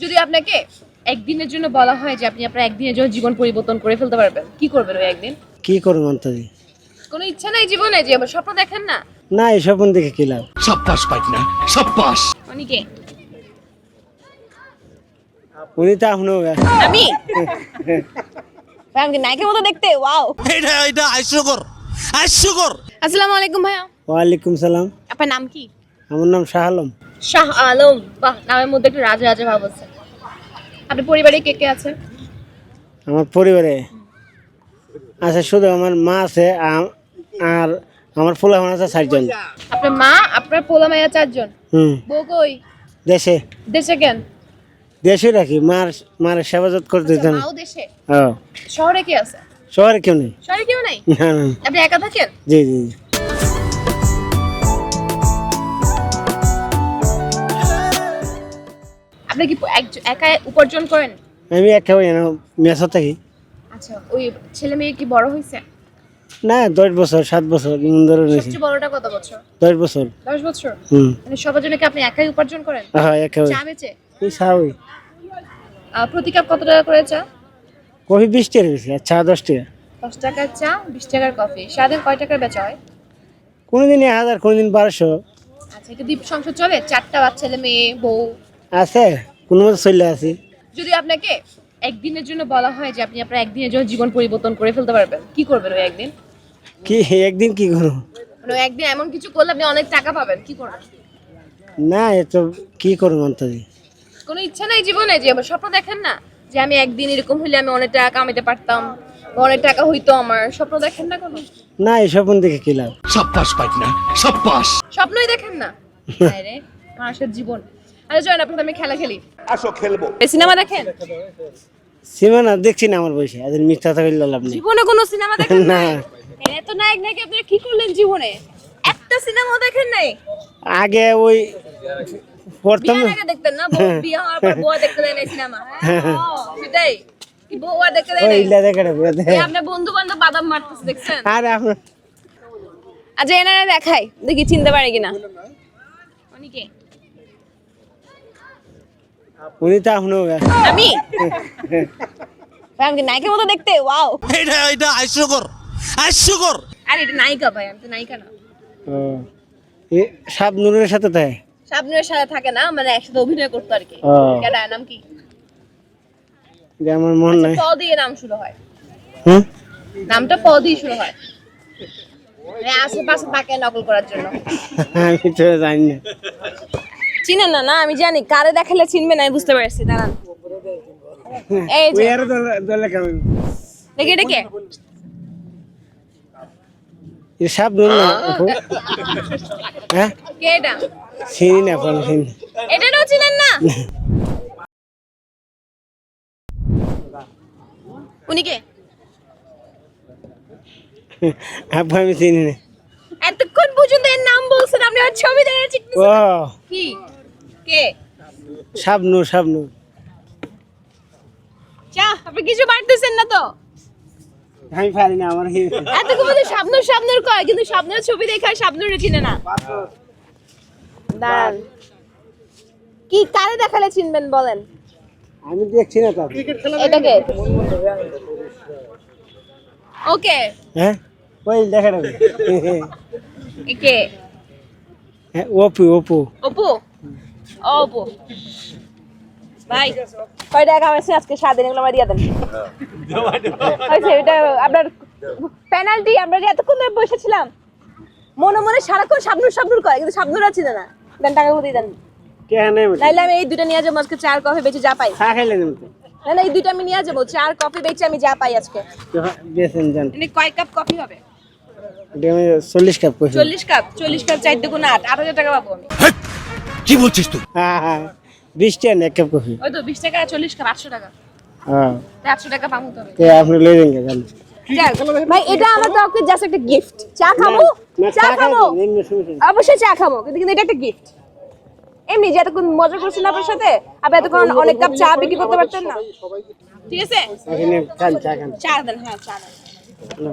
যদি আপনাকে একদিনের জন্য বলা হয় যে আপনি আপনার একদিনের জন্য জীবন পরিবর্তন করে ফেলতে পারবেন কি করবেন ওই একদিন? কি করব অন্তরি কোনো ইচ্ছা নাই জীবনে যে আবার স্বপ্ন দেখেন না? না এসব দেখে কি লাভ? সাব্বাস পাইকনা সাব্বাস অনেকে। উনি তো এখনও আমি? ভাই, আমাকে নায়কের মতো দেখতে ওয়াও। এটা এটা হাস্যকর হাস্যকর আসসালামু আলাইকুম ভাইয়া। ওয়ালাইকুম সালাম। আপনার নাম কি? আমার নাম শাহ আলম। শাহ আলম বাহ নামের মধ্যে একটু রাজা রাজা ভাব আছে। আপনার পরিবারে কে কে আছে? আমার পরিবারে আছে শুধু আমার মা আছে আর আমার পোলা আছে চারজন। আপনার মা আপনার পোলা মাইয়া চারজন? হুম। বউ কই? দেশে। দেশে কেন? দেশে রাখি মার মার সেবাজত করতে দিত না মাও দেশে? ও। শহরে কে আছে? শহরে কেউ নেই। শহরে কেউ নাই? না না। আপনি একা থাকেন? জি জি জি। আপনি কি এক- উপার্জন করেন? আমি একা মেসো থাকি। আচ্ছা ওই ছেলে মেয়ে কি বড় হয়েছে? না দশ বছর সাত বছর এমন ধরে রয়েছে। সবচেয়ে বড়টা কত বছর? দশ বছর। দশ বছর? হুম। মানে সবার জন্য কি আপনি একাই উপার্জন করেন? হ্যাঁ একা ওই চা বেচে? এই স্বাভাবিক প্রতি কাপ কত টাকা করে চা? কফি বিশ টাকা গেছে আর চা দশ টাকা। দশ টাকার চা বিশ টাকার কফি। সারাদিন কয় টাকার বেচা হয়? কোনোদিন হাজার কোনোদিন বারোশো। আচ্ছা এটা দ্বীপ সংসার চলে? চারটা বাচ্চা ছেলে মেয়ে বউ? আছে কোনো মতো চলে আছি। যদি আপনাকে একদিনের জন্য বলা হয় যে আপনি আপনার একদিনের জন্য জীবন পরিবর্তন করে ফেলতে পারবেন কি করবেন ওই একদিন? কি একদিন কি করব? মানে ওই একদিন এমন কিছু করলে আপনি অনেক টাকা পাবেন কি করবেন? না এত কি করব অন্তরি? কোনো ইচ্ছা নাই জীবনে যে আবার স্বপ্ন দেখেন না? যে আমি একদিন এরকম হলে আমি অনেক টাকা কামাইতে পারতাম বা অনেক টাকা হইতো আমার স্বপ্ন দেখেন না কোনো? না এসব দেখে কি লাভ? সাব্বাস সব সাব্বাস স্বপ্নই দেখেন না? রে মানুষের জীবন। আরে জয়েন আপনার আমি খেলা খেলি। আসো খেলব। সিনেমা দেখেন? সীমা না দেখছি না আমার বয়সে। এদের মিথ্যা লাভ নেই। জীবনে কোনো সিনেমা দেখেন না। এত নায়ক নাকি আপনারা কি করলেন জীবনে? একটা সিনেমা দেখেন নাই? আগে ওই প্রথম আগে দেখতেন না? বউ বিয়ে হওয়ার পর বউ দেখতে দেয় না সিনেমা। সেটাই। কি দেখতে দেয় ওই ইল্লা দেখে বন্ধু বান্ধব বাদাম মারতেছে দেখছেন? আর আচ্ছা এনারা দেখাই দেখি চিনতে পারে কিনা। অনেকে উনি তো এখনও আমি? ভাই, আমাকে নায়িকার মতো দেখতে ওয়াও। এটা এটা হাস্যকর হাস্যকর আরে এটা নায়িকা ভাই আমি তো নায়িকা না। ও, এ সাপ নুরের সাথে তাই? শাবনুরের সাথে থাকে না মানে একসাথে অভিনয় করতো আর কি। ও। নাম কি? যে আমার মন নাই। প দিয়ে নাম শুরু হয়। হুম? নামটা প দিয়ে শুরু হয়। আশেপাশে থাকে নকল করার জন্য। আমি তো জানি না। চিনেন না না আমি জানি। কারে দেখালে চিনবে না আমি বুঝতে পারছি দাঁড়ান। এই যে। ওই দলে- দলে কেমন? দেখি এটা কে? সাপ না হ্যাঁ? কে এটা? চিনি না চিনি এটাও চিনেন না? উনি কে? আপু আমি চিনি না এতক্ষণ পর্যন্ত এর নাম বলছেন আপনি আর ছবি দেখে কি? কে? সাপ নুর চা আপনি কিছু পারতেছেন না তো। আমি পারি না আমার কি- এতক্ষণ পর্যন্ত স্বপ্ন স্বপ্নর কয় কিন্তু স্বপ্নের ছবি দেখে আর স্বপ্নরে চিনে না। দাঁড়ান। কি কারে দেখালে চিনবেন বলেন? আমি দেখছি না তো এটাকে ওকে। হ্যাঁ? ওই দেখা একে হ্যাঁ অপু অপু ভাই কয় টাকা কামাইছে আজকে সারাদিন এগুলো আমার দিয়ে দেন। হয়েছে এটা আপনার পেনাল্টি আমরা যে এতক্ষণ ধরে বসেছিলাম মনে মনে সারাক্ষণ সাবনুর সাবনুর করে কিন্তু সাবনুর আছে না। দেন টাকাগুলো দিয়ে দেন। আমি এই দুটো নিয়ে যাব আজকে চার কফি বেচে যা পাই। চা খাইলে না না এই দুটো আমি নিয়ে যাব চার কফি বেচে আমি যা পাই আজকে। বেছেন যান। কয় কাপ কফি হবে? চল্লিশ কাপ চল্লিশ কাপ চল্লিশ কাপ চার দুগুণ আট আট হাজার টাকা পাবো আমি। কি বলছিস তুই? হ্যাঁ হ্যাঁ বিশ টাকা এক কাপ কফি। ওই তো বিশ টাকা চল্লিশ কাপ আটশো টাকা। হ্যাঁ। আটশো টাকা পাবো তো আপনি লই দেন জান ভাই এটা আমার কাউকে জাস্ট একটা গিফট চা খাব? চা খাব অবশ্যই চা খাব কিন্তু কিন্তু এটা একটা গিফট এমনি যে এতক্ষণ মজা করছেন আপনার সাথে আপনি এতক্ষণ অনেক কাপ চা বিক্রি করতে পারতেন না। ঠিক আছে? চা দেন হ্যাঁ চা দেন। না।